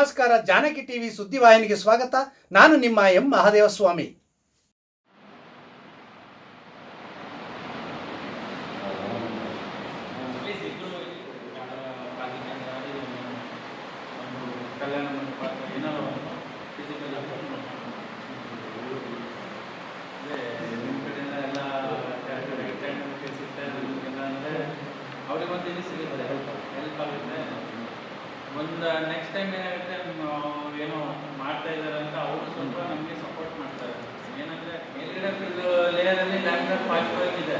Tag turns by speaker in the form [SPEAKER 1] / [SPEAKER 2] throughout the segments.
[SPEAKER 1] ನಮಸ್ಕಾರ ಜಾನಕಿ ಟಿವಿ ಸುದ್ದಿವಾಹಿನಿಗೆ ಸ್ವಾಗತ. ನಾನು ನಿಮ್ಮ ಎಂ. ಮಹಾದೇವಸ್ವಾಮಿ
[SPEAKER 2] ಪ್ಲೀಸ್ ಇಬ್ಬರು ಒಂದು ಕಲ್ಯಾಣ ಮಂಟಪ ಅಥವಾ ಏನಾದ್ರು ಒಂದು ಫಿಸಿಕಲ್ ಅದೇ ನಿಮ್ಮ ಕಡೆಯಿಂದ ಎಲ್ಲ ಟೈಮ್ ಸಿಗ್ತಾ ಇಲ್ಲ ಅಂದರೆ ಅವ್ರಿಗೆ ಒಂದು ಇದು ಸಿಗುತ್ತೆ ಹೆಲ್ಪ್ ಆಗುತ್ತೆ ಒಂದು ನೆಕ್ಸ್ಟ್ ಟೈಮ್ ಏನಾಗುತ್ತೆ ಏನೋ ಮಾಡ್ತಾ ಇದ್ದಾರೆ ಅಂತ ಅವರು ಸ್ವಲ್ಪ ನಮಗೆ ಸಪೋರ್ಟ್ ಮಾಡ್ತಾರೆ. ಏನಂದರೆ ಮೇಲ್ಗಡೆ ಲೇಯರಲ್ಲಿ ಲ್ಯಾಂಡ್ ಫಾಸ್ಟ್ ಆಗಿದೆ.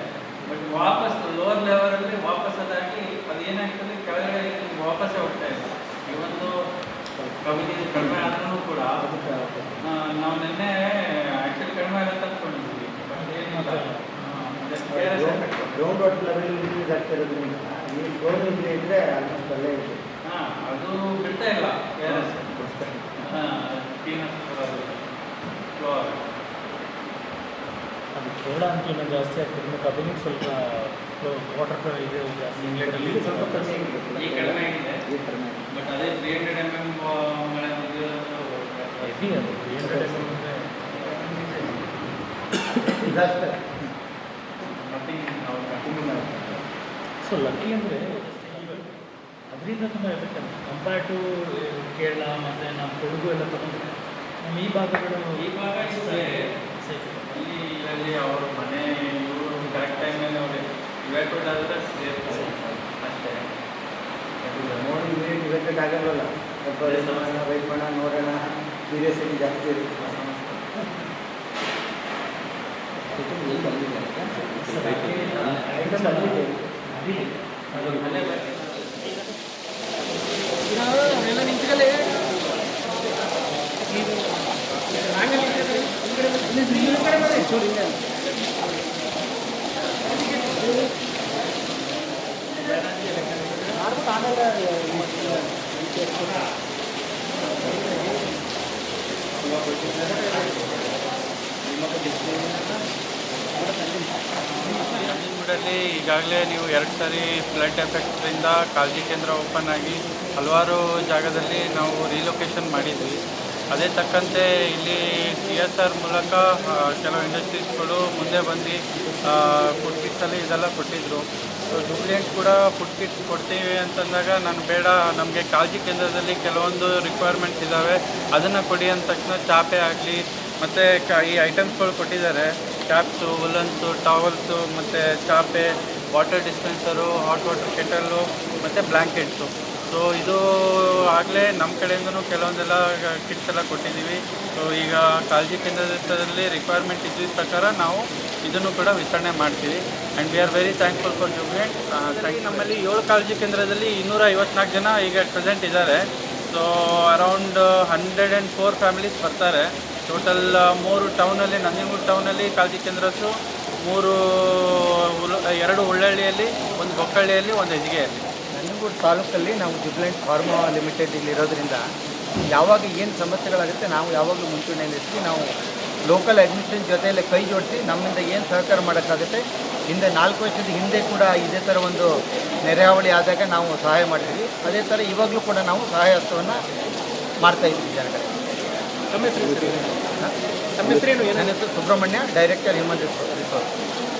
[SPEAKER 2] ಬಟ್ ವಾಪಸ್ ಲೋವರ್ ಲೆವೆಲಲ್ಲಿ ವಾಪಸ್ ಅದಾಗಿ ಅದೇನಾಗ್ತದೆ ಕೆಳಗಡೆ ಇಲ್ಲಿ ವಾಪಸ್ಸೇ ಹೋಗ್ತಾ ಇದೆ. ಈ ಒಂದು ಕವಿತೆ ಕಡಿಮೆ ಆದ್ರೂ ಕೂಡ ನಾವು ನಿನ್ನೆ ಆ್ಯಕ್ಚುಲಿ ಕಡಿಮೆ ಆಗುತ್ತೆ ಅಂದ್ಕೊಂಡಿದ್ವಿ ಬಟ್ ಏನಿಲ್ಲ
[SPEAKER 3] ಗ್ರೌಂಡ್ ವಾಟರ್ ಲೆವೆಲ್ ಇನ್ಕ್ರೀಸ್ ಆಗ್ತಿರೋದ್ರಿಂದ ನೀವು ಗ್ರೌಂಡ್ ಇದ್ರೆ ಆಲ್ಮೋಸ್ಟ್ ಅಲ್ಲೇ ಇದೆ.
[SPEAKER 2] ಅದು ಬಿಡ್ತಾ ಇಲ್ಲ.
[SPEAKER 4] ಅದು ಕೇರಳ ಅಂತ ಇನ್ನೂ ಜಾಸ್ತಿ ಆಗ್ತದೆ. ಕಬಿನಿಗೆ ಸ್ವಲ್ಪ ವಾಟರ್ ಫ್ಲೋ ಇದೆ ಜಾಸ್ತಿ.
[SPEAKER 3] ಸ್ವಲ್ಪ
[SPEAKER 2] ಕಡಿಮೆ ಆಗಿದೆ.
[SPEAKER 3] ಕಡಿಮೆ ಆಗಿದೆ.
[SPEAKER 2] ಬಟ್ ಅದೇ ತ್ರೀ ಹಂಡ್ರೆಡ್ ಎಂ ಎಂ ಮಳೆ
[SPEAKER 4] ಹೆವಿ ಅದು ತ್ರೀ ಹಂಡ್ರೆಡ್
[SPEAKER 2] ಎಂ ನಾವು
[SPEAKER 3] Continuing
[SPEAKER 4] ಸೊ ಲಕ್ಕಿ ಅಂದರೆ ಅದರಿಂದ ತುಂಬ ಎಫೆಕ್ಟ್ ಆಗುತ್ತೆ ಕಂಪೇರ್ ಟು ಕೇರಳ ಮತ್ತು ನಮ್ಮ ಕೊಡಗು ಎಲ್ಲ ತಗೊಂಡ್ರೆ ನಮ್ಮ ಈ ಭಾಗಗಳು
[SPEAKER 2] ಈ ಭಾಗ ಇಲ್ಲಿ ಇದರಲ್ಲಿ ಅವ್ರ ಮನೆ ಇವರು ಕರೆಕ್ಟ್ ಟೈಮಲ್ಲಿ ಅವ್ರಿಗೆ ಇವ್ಯಾಕ್ಯೂಟ್ ಆದರೆ ಸೇಫ್ ಅಷ್ಟೇ
[SPEAKER 3] ನೋಡಿ ಇವೆಂಟ್ ಆಗಲ್ವಲ್ಲ ಸ್ವಲ್ಪ ವೆಯ್ಟ್ ಮಾಡೋಣ ನೋಡೋಣ ಸೀರಿಯಸ್ಲಿ ಜಾಸ್ತಿ ಇರುತ್ತೆ
[SPEAKER 4] ಸರ್,
[SPEAKER 2] ನಂಜನಗೂಡಲ್ಲಿ ಈಗಾಗಲೇ ನೀವು ಎರಡು ಸಾರಿ ಫ್ಲಡ್ ಎಫೆಕ್ಟ್ರಿಂದ ಕಾಳಜಿ ಕೇಂದ್ರ ಓಪನ್ ಆಗಿ ಹಲವಾರು ಜಾಗದಲ್ಲಿ ನಾವು ರಿಲೊಕೇಶನ್ ಮಾಡಿದ್ವಿ. ಅದೇ ತಕ್ಕಂತೆ ಇಲ್ಲಿ ಸಿ ಎಸ್ ಆರ್ ಮೂಲಕ ಕೆಲವು ಇಂಡಸ್ಟ್ರೀಸ್ಗಳು ಮುಂದೆ ಬಂದು ಫುಡ್ ಕಿಟ್ಸಲ್ಲಿ ಇದೆಲ್ಲ ಕೊಟ್ಟಿದ್ದರು ಸೊ ಕೂಡ ಫುಡ್ ಕಿಟ್ ಕೊಡ್ತೀವಿ ಅಂತಂದಾಗ ನಾನು ಬೇಡ, ನಮಗೆ ಕಾಳಜಿ ಕೇಂದ್ರದಲ್ಲಿ ಕೆಲವೊಂದು ರಿಕ್ವೈರ್ಮೆಂಟ್ಸ್ ಇದ್ದಾವೆ ಅದನ್ನು ಕೊಡಿ ಅಂದ ತಕ್ಷಣ ಚಾಪೆ ಆಗಲಿ, ಮತ್ತು ಕ, ಈ ಐಟಮ್ಸ್ಗಳು ಕೊಟ್ಟಿದ್ದಾರೆ. ಕ್ಯಾಪ್ಸು ಉಲನ್ಸು ಟವಲ್ಸು ಮತ್ತು ಚಾಪೆ water dispenser hot water kettle ಮತ್ತು ಬ್ಲ್ಯಾಂಕೆಟ್ಸು ಸೊ ಇದು ಆಗಲೇ ನಮ್ಮ ಕಡೆಯಿಂದನೂ ಕೆಲವೊಂದೆಲ್ಲ ಕಿಟ್ಸ್ ಎಲ್ಲ ಕೊಟ್ಟಿದ್ದೀವಿ. ಸೊ ಈಗ ಕಾಳಜಿ ಕೇಂದ್ರದಲ್ಲಿ ರಿಕ್ವೈರ್ಮೆಂಟ್ ಇದ್ದ ಪ್ರಕಾರ ನಾವು ಇದನ್ನು ಕೂಡ ವಿತರಣೆ ಮಾಡ್ತೀವಿ. And we are very thankful for Jubilant ನಮ್ಮಲ್ಲಿ ಏಳು ಕಾಳಜಿ ಕೇಂದ್ರದಲ್ಲಿ ಇನ್ನೂರ ಐವತ್ನಾಲ್ಕು ಜನ ಈಗ ಪ್ರೆಸೆಂಟ್ ಇದ್ದಾರೆ. So around hundred and four families ಬರ್ತಾರೆ. ಟೋಟಲ್ ಮೂರು ಟೌನಲ್ಲಿ ನಂಜನಗೂಡು ಟೌನಲ್ಲಿ ಕಾಳಜಿ ಕೇಂದ್ರಸು ಮೂರು, ಎರಡು ಉಳ್ಳಳ್ಳಿಯಲ್ಲಿ ಒಂದು ಬೊಕ್ಕಳ್ಳಿಯಲ್ಲಿ, ಒಂದು ಹೆಜ್ಗೆಯಲ್ಲಿ
[SPEAKER 3] ನಂಜನಗೂಡು ತಾಲೂಕಲ್ಲಿ ನಾವು ಜುಬ್ಲೆಂಟ್ ಫಾರ್ಮಾ ಲಿಮಿಟೆಡ್ ಇಲ್ಲಿ ಇರೋದ್ರಿಂದ ಯಾವಾಗ ಏನು ಸಮಸ್ಯೆಗಳಾಗುತ್ತೆ ನಾವು ಯಾವಾಗಲೂ ಮುಂಚೂಣಿಯಲ್ಲಿರ್ತೀವಿ ನಾವು ಲೋಕಲ್ ಅಡ್ಮಿನಿಸ್ಟ್ರೇಷನ್ ಜೊತೆಯಲ್ಲೇ ಕೈ ಜೋಡಿಸಿ ನಮ್ಮಿಂದ ಏನು ಸಹಕಾರ ಮಾಡೋಕ್ಕಾಗುತ್ತೆ ಹಿಂದೆ ನಾಲ್ಕು ವರ್ಷದ ಹಿಂದೆ ಕೂಡ ಇದೇ ಥರ ಒಂದು ನೆರೆಹಾವಳಿ ಆದಾಗ ನಾವು ಸಹಾಯ ಮಾಡಿದ್ವಿ ಅದೇ ಥರ ಇವಾಗಲೂ ಕೂಡ ನಾವು ಸಹಾಯ ಹಸ್ತವನ್ನು ಮಾಡ್ತಾ ಇದ್ದೀವಿ ಜನಗಳಿಗೆ ನನ್ನ ಹೆಸರು ಸುಬ್ರಹ್ಮಣ್ಯ ಡೈರೆಕ್ಟರ್ ಹ್ಯೂಮನ್ ರಿಸೋರ್ಸ್